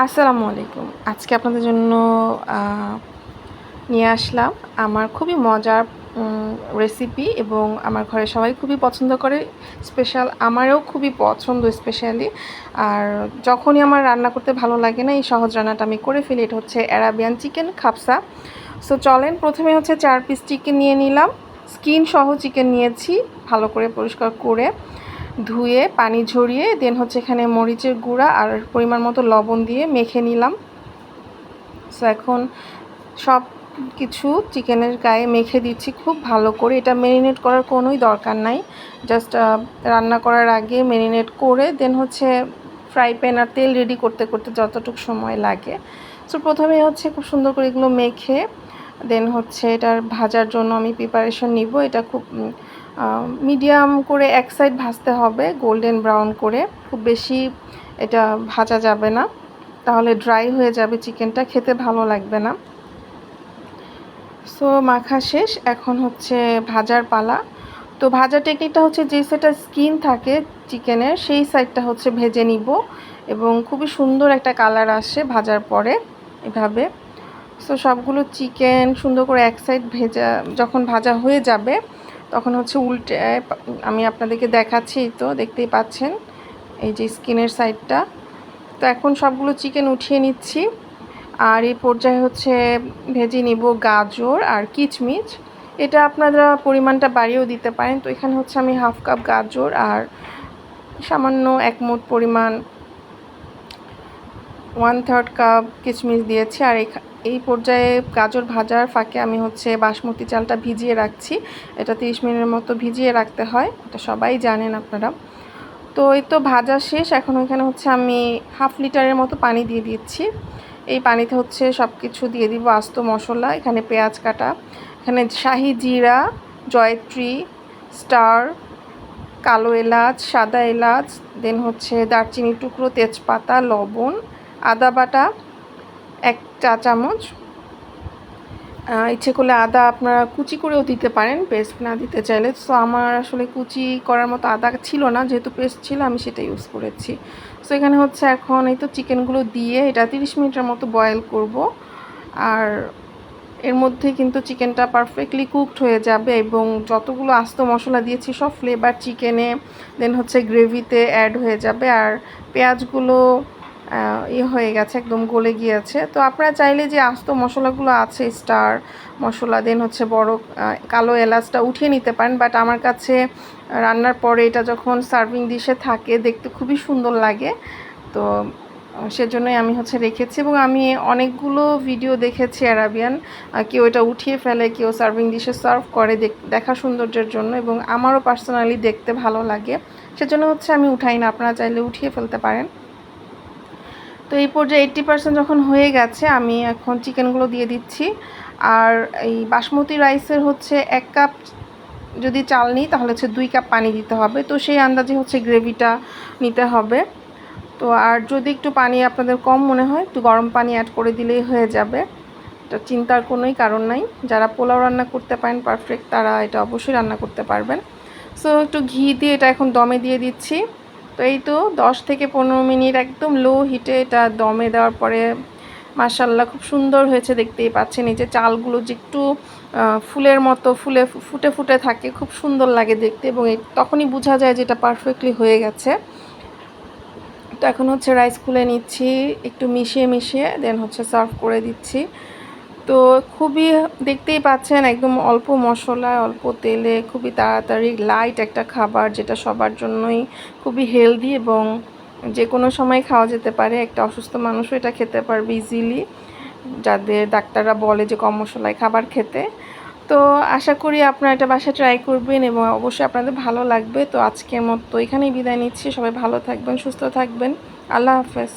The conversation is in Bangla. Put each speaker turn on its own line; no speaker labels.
আসসালামু আলাইকুম। আজকে আপনাদের জন্য নিয়ে আসলাম আমার খুবই মজার রেসিপি এবং আমার ঘরে সবাই খুবই পছন্দ করে। স্পেশাল আমারও খুবই পছন্দ স্পেশালি আর যখনই আমার রান্না করতে ভালো লাগে না, এই সহজ রান্নাটা আমি করে ফেলি। এটা হচ্ছে অ্যারাবিয়ান চিকেন খাপসা সো চলেন, প্রথমে হচ্ছে চার পিস চিকেন নিয়ে নিলাম। স্কিন সহ চিকেন নিয়েছি, ভালো করে পরিষ্কার করে। ধুয়ে, পানি ঝরিয়ে দেন হচ্ছে এখানে মরিচের গুঁড়া আর পরিমাণ মতো লবণ দিয়ে মেখে নিলাম। সো এখন সব কিছু চিকেনের গায়ে মেখে দিচ্ছি খুব ভালো করে। এটা ম্যারিনেট করার কোনোই দরকার নাই। জাস্ট রান্না করার আগে ম্যারিনেট করে দেন হচ্ছে ফ্রাই প্যান আর তেল রেডি করতে করতে যতটুকু সময় লাগে। সো প্রথমে হচ্ছে খুব সুন্দর করে এগুলো মেখে দেন হচ্ছে এটার ভাজার জন্য আমি প্রিপারেশন নিব। এটা খুব মিডিয়াম করে এক সাইড ভাজতে হবে গোল্ডেন ব্রাউন করে। খুব বেশি এটা ভাজা যাবে না। তাহলে ড্রাই হয়ে যাবে চিকেনটা খেতে ভালো লাগবে না। সো মাখা শেষ। এখন হচ্ছে ভাজার পালা। তো ভাজার টেকনিকটা হচ্ছে যে সেটা স্কিন থাকে চিকেনের সেই সাইডটা হচ্ছে ভেজে নিব এবং খুবই সুন্দর একটা কালার আসে ভাজার পরে এভাবে। সো সবগুলো চিকেন সুন্দর করে এক সাইড ভেজা, যখন ভাজা হয়ে যাবে তখন হচ্ছে উল্টে, আমি আপনাদেরকে দেখাচ্ছি তো, দেখতেই পাচ্ছেন, এই যে স্কিনের সাইডটা। তো এখন সবগুলো চিকেন উঠিয়ে নিচ্ছি। আর এই পর্যায়ে হচ্ছে ভেজে নিব গাজর আর কিচমিচ। এটা আপনারা পরিমাণটা বাড়িয়েও দিতে পারেন। তো এখানে হচ্ছে আমি হাফ কাপ গাজর আর সামান্য এক পরিমাণ ওয়ান থার্ড কাপ কিচমিচ দিয়েছি। আর এই পর্যায়ে গাজর ভাজার ফাঁকে আমি হচ্ছে বাসমতি চালটা ভিজিয়ে রাখছি। এটা তিরিশ মিনিটের মতো ভিজিয়ে রাখতে হয়, এটা সবাই জানেন আপনারা। তো এই তো ভাজা শেষ, এখন এখানে হচ্ছে আমি হাফ লিটারের মতো পানি দিয়ে দিচ্ছি। এই পানিতে হচ্ছে সব কিছু দিয়ে দিব আস্ত মশলা, এখানে পেঁয়াজ কাটা, এখানে শাহি জিরা, জয়ত্রী, স্টার, কালো এলাচ, সাদা এলাচ, দেন হচ্ছে দারচিনি টুকরো, তেজপাতা, লবণ, আদা বাটা এক চা চামচ। ইচ্ছে করলে আদা আপনারা কুচি করেও দিতে পারেন পেস্ট না দিতে চাইলে। সো আমার আসলে কুচি করার মতো আদা ছিল না, যেহেতু পেস্ট ছিল, আমি সেটা ইউজ করেছি। সো এখানে হচ্ছে এখন এই তো চিকেনগুলো দিয়ে এটা তিরিশ মিনিটের মতো বয়েল করব। আর এর মধ্যে কিন্তু চিকেনটা পারফেক্টলি কুকড হয়ে যাবে এবং যতগুলো আস্ত মশলা দিয়েছি, সব ফ্লেভার চিকেনে দেন হচ্ছে গ্রেভিতে অ্যাড হয়ে যাবে। আর পেঁয়াজগুলো ইয়ে হয়ে গেছে, একদম গলে গিয়েছে। তো আপনারা চাইলে যে আস্ত মশলাগুলো আছে, স্টার মশলা দেন হচ্ছে বড় কালো এলাচটা উঠিয়ে নিতে পারেন। বাট আমার কাছে রান্নার পরে এটা যখন সার্ভিং ডিশে থাকে, দেখতে খুবই সুন্দর লাগে। তো সেজন্যই আমি হচ্ছে রেখেছি। এবং আমি অনেকগুলো ভিডিও দেখেছি অ্যারাবিয়ান কেউ এটা উঠিয়ে ফেলে, কেউ সার্ভিং ডিশে সার্ভ করে দেখা সৌন্দর্যের জন্য। এবং আমারও পার্সোনালি দেখতে ভালো লাগে। সেজন্য হচ্ছে আমি উঠাই না। আপনারা চাইলে উঠিয়ে ফেলতে পারেন। তো এই পর্যায়ে এইট্টি পার্সেন্ট যখন হয়ে গেছে, আমি এখন চিকেনগুলো দিয়ে দিচ্ছি। আর এই বাসমতি রাইসের হচ্ছে এক কাপ যদি চাল নিই, তাহলে হচ্ছে দুই কাপ পানি দিতে হবে। তো সেই আন্দাজে হচ্ছে গ্রেভিটা নিতে হবে। তো আর যদি একটু পানি আপনাদের কম মনে হয়, একটু গরম পানি অ্যাড করে দিলেই হয়ে যাবে। এটা চিন্তার কোনোই কারণ নাই। যারা পোলাও রান্না করতে পারেন পারফেক্ট তারা এটা অবশ্যই রান্না করতে পারবেন। সো একটু ঘি দিয়ে এটা এখন দমে দিয়ে দিচ্ছি। তো এই তো দশ থেকে পনেরো মিনিট একদম লো হিটে এটা দমে দেওয়ার পরে মাসাল্লাহ খুব সুন্দর হয়েছে, দেখতেই পাচ্ছেন। এই যে চালগুলো যে একটু ফুলের মতো ফুলে ফুটে ফুটে থাকে, খুব সুন্দর লাগে দেখতে এবং তখনই বোঝা যায় যে এটা পারফেক্টলি হয়ে গেছে। তো এখন হচ্ছে রাইস খুলে নিচ্ছি, একটু মিশিয়ে মিশিয়ে দেন হচ্ছে সার্ভ করে দিচ্ছি। তো খুবই দেখতেই পাচ্ছেন একদম অল্প মশলা অল্প তেলে খুবই তাড়াতাড়ি লাইট একটা খাবার যেটা সবার জন্যই খুবই হেলদি এবং যে কোনো সময় খাওয়া যেতে পারে। একটা অসুস্থ মানুষও এটা খেতে পারবে ইজিলি যাদের ডাক্তাররা বলে যে কম মশলায় খাবার খেতে। তো আশা করি আপনারা এটা বাসায় ট্রাই করবেন এবং অবশ্যই আপনাদের ভালো লাগবে। তো আজকের মতো এখানেই বিদায় নিচ্ছি। সবাই ভালো থাকবেন, সুস্থ থাকবেন। আল্লাহ হাফেজ।